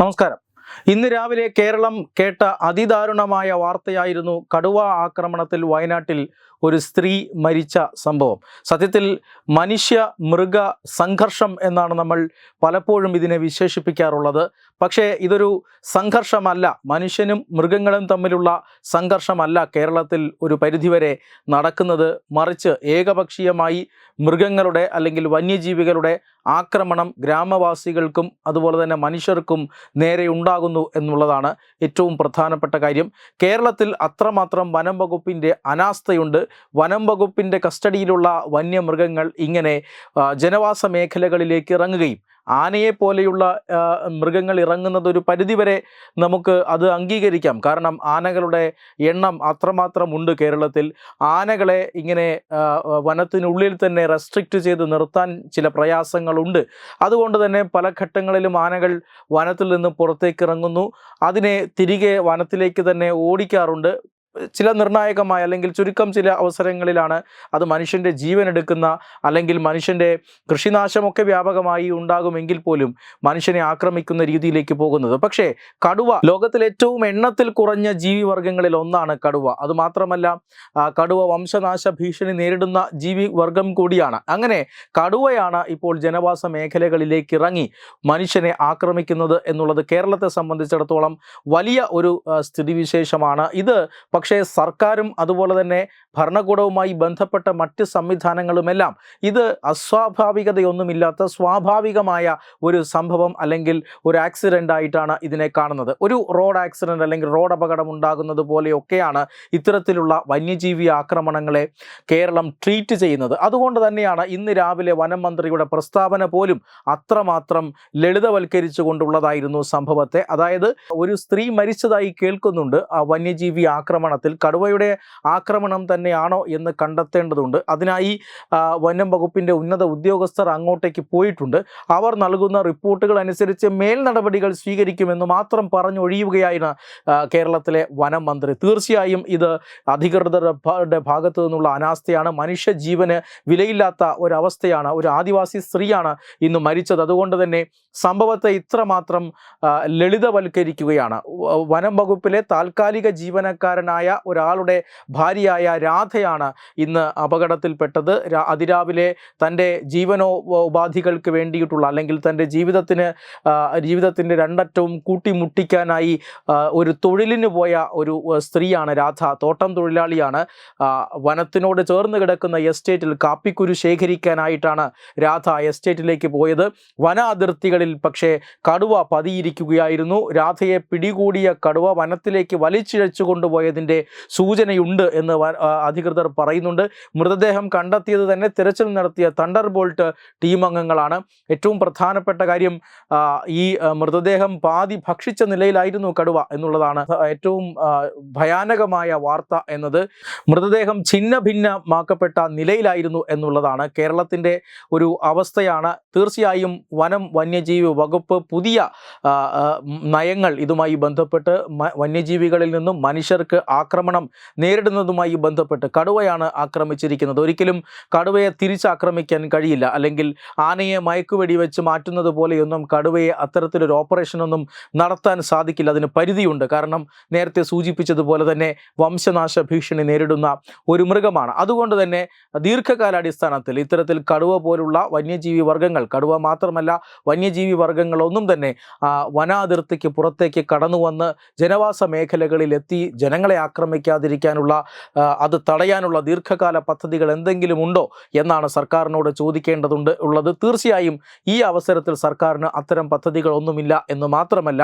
നമസ്കാരം. ഇന്ന് രാവിലെ കേരളം കേട്ട അതിദാരുണമായ വാർത്തയായിരുന്നു കടുവ ആക്രമണത്തിൽ വയനാട്ടിൽ ഒരു സ്ത്രീ മരിച്ച സംഭവം. സത്യത്തിൽ മനുഷ്യ മൃഗ സംഘർഷം എന്നാണ് നമ്മൾ പലപ്പോഴും ഇതിനെ വിശേഷിപ്പിക്കാറുള്ളത്. പക്ഷേ ഇതൊരു സംഘർഷമല്ല. മനുഷ്യനും മൃഗങ്ങളും തമ്മിലുള്ള സംഘർഷമല്ല കേരളത്തിൽ ഒരു പരിധിവരെ നടക്കുന്നത്. മറിച്ച് ഏകപക്ഷീയമായി മൃഗങ്ങളുടെ അല്ലെങ്കിൽ വന്യജീവികളുടെ ആക്രമണം ഗ്രാമവാസികൾക്കും അതുപോലെ തന്നെ മനുഷ്യർക്കും നേരെ ഉണ്ടാകുന്നു എന്നുള്ളതാണ് ഏറ്റവും പ്രധാനപ്പെട്ട കാര്യം. കേരളത്തിൽ അത്രമാത്രം വനം വകുപ്പിന്റെ അനാസ്ഥയുണ്ട്. വനം വകുപ്പിന്റെ കസ്റ്റഡിയിലുള്ള വന്യമൃഗങ്ങൾ ഇങ്ങനെ ജനവാസ മേഖലകളിലേക്ക് ഇറങ്ങുകയും ആനയെ പോലെയുള്ള മൃഗങ്ങൾ ഇറങ്ങുന്നത് ഒരു പരിധിവരെ നമുക്ക് അത് അംഗീകരിക്കാം. കാരണം ആനകളുടെ എണ്ണം അത്രമാത്രം ഉണ്ട് കേരളത്തിൽ. ആനകളെ ഇങ്ങനെ വനത്തിനുള്ളിൽ തന്നെ റെസ്ട്രിക്റ്റ് ചെയ്ത് നിർത്താൻ ചില പ്രയാസങ്ങളുണ്ട്. അതുകൊണ്ട് തന്നെ പല ഘട്ടങ്ങളിലും ആനകൾ വനത്തിൽ നിന്ന് പുറത്തേക്ക് ഇറങ്ങുന്നു. അതിനെ തിരികെ വനത്തിലേക്ക് തന്നെ ഓടിക്കാറുണ്ട്. ചില നിർണായകമായ അല്ലെങ്കിൽ ചുരുക്കം ചില അവസരങ്ങളിലാണ് അത് മനുഷ്യന്റെ ജീവൻ എടുക്കുന്ന അല്ലെങ്കിൽ മനുഷ്യന്റെ കൃഷിനാശമൊക്കെ വ്യാപകമായി ഉണ്ടാകുമെങ്കിൽ പോലും മനുഷ്യനെ ആക്രമിക്കുന്ന രീതിയിലേക്ക് പോകുന്നത്. പക്ഷേ കടുവ ലോകത്തിൽ ഏറ്റവും എണ്ണത്തിൽ കുറഞ്ഞ ജീവിവർഗങ്ങളിൽ ഒന്നാണ് കടുവ. അതുമാത്രമല്ല കടുവ വംശനാശ ഭീഷണി നേരിടുന്ന ജീവി വർഗം കൂടിയാണ്. അങ്ങനെ കടുവയാണ് ഇപ്പോൾ ജനവാസ മേഖലകളിലേക്ക് ഇറങ്ങി മനുഷ്യനെ ആക്രമിക്കുന്നത് എന്നുള്ളത് കേരളത്തെ സംബന്ധിച്ചിടത്തോളം വലിയ ഒരു സ്ഥിതിവിശേഷമാണ്. ഇത് പക്ഷേ സർക്കാരും അതുപോലെ തന്നെ ഭരണകൂടവുമായി ബന്ധപ്പെട്ട മറ്റ് സംവിധാനങ്ങളുമെല്ലാം ഇത് അസ്വാഭാവികതയൊന്നുമില്ലാത്ത സ്വാഭാവികമായ ഒരു സംഭവം അല്ലെങ്കിൽ ഒരു ആക്സിഡന്റ് ആയിട്ടാണ് ഇതിനെ കാണുന്നത്. ഒരു റോഡ് ആക്സിഡന്റ് അല്ലെങ്കിൽ റോഡ് അപകടം ഉണ്ടാകുന്നത് പോലെയൊക്കെയാണ് ഇത്തരത്തിലുള്ള വന്യജീവി ആക്രമണങ്ങളെ കേരളം ട്രീറ്റ് ചെയ്യുന്നത്. അതുകൊണ്ട് തന്നെയാണ് ഇന്ന് രാവിലെ വനം മന്ത്രിയുടെ പ്രസ്താവന പോലും അത്രമാത്രം ലളിതവൽക്കരിച്ചുകൊണ്ടുള്ളതായിരുന്നു സംഭവത്തെ. അതായത് ഒരു സ്ത്രീ മരിച്ചതായി കേൾക്കുന്നുണ്ട് ആ വന്യജീവി ആക്രമണത്തിൽ കടുവയുടെ ആക്രമണം തന്നെയാണോ എന്ന് കണ്ടെത്തേണ്ടതുണ്ട്. അതിനായി വനം വകുപ്പിന്റെ ഉന്നത ഉദ്യോഗസ്ഥർ അങ്ങോട്ടേക്ക് പോയിട്ടുണ്ട്. അവർ നൽകുന്ന റിപ്പോർട്ടുകൾ അനുസരിച്ച് മേൽ നടപടികൾ സ്വീകരിക്കുമെന്ന് മാത്രം പറഞ്ഞൊഴിയുകയാണ് കേരളത്തിലെ വനം മന്ത്രി തീർച്ചയായും ഇത് അധികൃതരുടെ ഭാഗത്തു നിന്നുള്ള അനാസ്ഥയാണ്. മനുഷ്യ ജീവന് വിലയില്ലാത്ത ഒരവസ്ഥയാണ്. ഒരു ആദിവാസി സ്ത്രീയാണ് ഇന്ന് മരിച്ചത്. അതുകൊണ്ട് തന്നെ സംഭവത്തെ ഇത്രമാത്രം ലളിതവൽക്കരിക്കുകയാണ്. വനം വകുപ്പിലെ താൽക്കാലിക ജീവനക്കാരനായ ഒരാളുടെ ഭാര്യയായ രാധയാണ് ഇന്ന് അപകടത്തിൽപ്പെട്ടത്. അതിരാവിലെ തന്റെ ജീവനോ ഉപാധികൾക്ക് വേണ്ടിയിട്ടുള്ള അല്ലെങ്കിൽ തന്റെ ജീവിതത്തിന് ജീവിതത്തിന്റെ രണ്ടറ്റവും കൂട്ടിമുട്ടിക്കാനായി ഒരു തൊഴിലിന് പോയ ഒരു സ്ത്രീയാണ് രാധ. തോട്ടം തൊഴിലാളിയാണ്. വനത്തിനോട് ചേർന്ന് കിടക്കുന്ന എസ്റ്റേറ്റിൽ കാപ്പിക്കുരു ശേഖരിക്കാനായിട്ടാണ് രാധ എസ്റ്റേറ്റിലേക്ക് പോയത്. വന അതിർത്തികളിൽ പക്ഷേ കടുവ പതിയിരിക്കുകയായിരുന്നു. രാധയെ പിടികൂടിയ കടുവ വനത്തിലേക്ക് വലിച്ചിഴച്ചു കൊണ്ടുപോയതിന്റെ സൂചനയുണ്ട് എന്ന് അധികൃതർ പറയുന്നുണ്ട്. മൃതദേഹം കണ്ടെത്തിയത് തന്നെ തിരച്ചിൽ നടത്തിയ തണ്ടർ ബോൾട്ട് ടീം അംഗങ്ങളാണ്. ഏറ്റവും പ്രധാനപ്പെട്ട കാര്യം ഈ മൃതദേഹം പാതി ഭക്ഷിച്ച നിലയിലായിരുന്നു കടുവ എന്നുള്ളതാണ് ഏറ്റവും ഭയാനകമായ വാർത്ത എന്നത്. മൃതദേഹം ഛിന്ന ഭിന്നമാക്കപ്പെട്ട നിലയിലായിരുന്നു എന്നുള്ളതാണ്. കേരളത്തിന്റെ ഒരു അവസ്ഥയാണ്. തീർച്ചയായും വനം വന്യജീവി വകുപ്പ് പുതിയ ആ, ആ, നയങ്ങൾ ഇതുമായി ബന്ധപ്പെട്ട് വന്യജീവികളിൽ നിന്നും മനുഷ്യർക്ക് ആക്രമണം നേരിടുന്നതുമായി ബന്ധപ്പെട്ട് കടുവയാണ് ആക്രമിച്ചിരിക്കുന്നത്. ഒരിക്കലും കടുവയെ തിരിച്ചാക്രമിക്കാൻ കഴിയില്ല. അല്ലെങ്കിൽ ആനയെ മയക്കുവെടി വെച്ച് മാറ്റുന്നത് പോലെയൊന്നും കടുവയെ അത്തരത്തിലൊരു ഓപ്പറേഷനൊന്നും നടത്താൻ സാധിക്കില്ല. അതിന് പരിധിയുണ്ട്. കാരണം നേരത്തെ സൂചിപ്പിച്ചതുപോലെ തന്നെ വംശനാശ ഭീഷണി നേരിടുന്ന ഒരു മൃഗമാണ്. അതുകൊണ്ട് തന്നെ ദീർഘകാലാടിസ്ഥാനത്തിൽ ഇത്തരത്തിൽ കടുവ പോലുള്ള വന്യജീവി വർഗങ്ങൾ കടുവ മാത്രമല്ല വന്യജീവി വർഗങ്ങളൊന്നും തന്നെ വനാതിർത്തിക്ക് പുറത്തേക്ക് കടന്നു വന്ന് ജനവാസ മേഖലകളിൽ എത്തി ജനങ്ങളെ ആക്രമിക്കാതിരിക്കാനുള്ള അത് തടയാനുള്ള ദീർഘകാല പദ്ധതികൾ എന്തെങ്കിലും ഉണ്ടോ എന്നാണ് സർക്കാരിനോട് ചോദിക്കേണ്ടതുണ്ട് ഉള്ളത്. തീർച്ചയായും ഈ അവസരത്തിൽ സർക്കാരിന് അത്തരം പദ്ധതികളൊന്നുമില്ല എന്ന് മാത്രമല്ല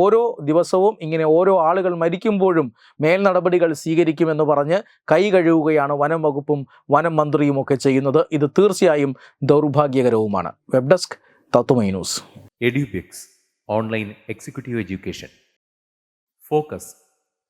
ഓരോ ദിവസവും ഇങ്ങനെ ഓരോ ആളുകൾ മരിക്കുമ്പോഴും മേൽ നടപടികൾ സ്വീകരിക്കുമെന്ന് പറഞ്ഞ് കൈ കഴുകുകയാണ് വനം വകുപ്പും വനം മന്ത്രിയും ഒക്കെ ചെയ്യുന്നത്. ഇത് തീർച്ചയായും ദൗർഭാഗ്യകരവുമാണ്. Web desk Tatwamayi news. Edubix online executive education. Focus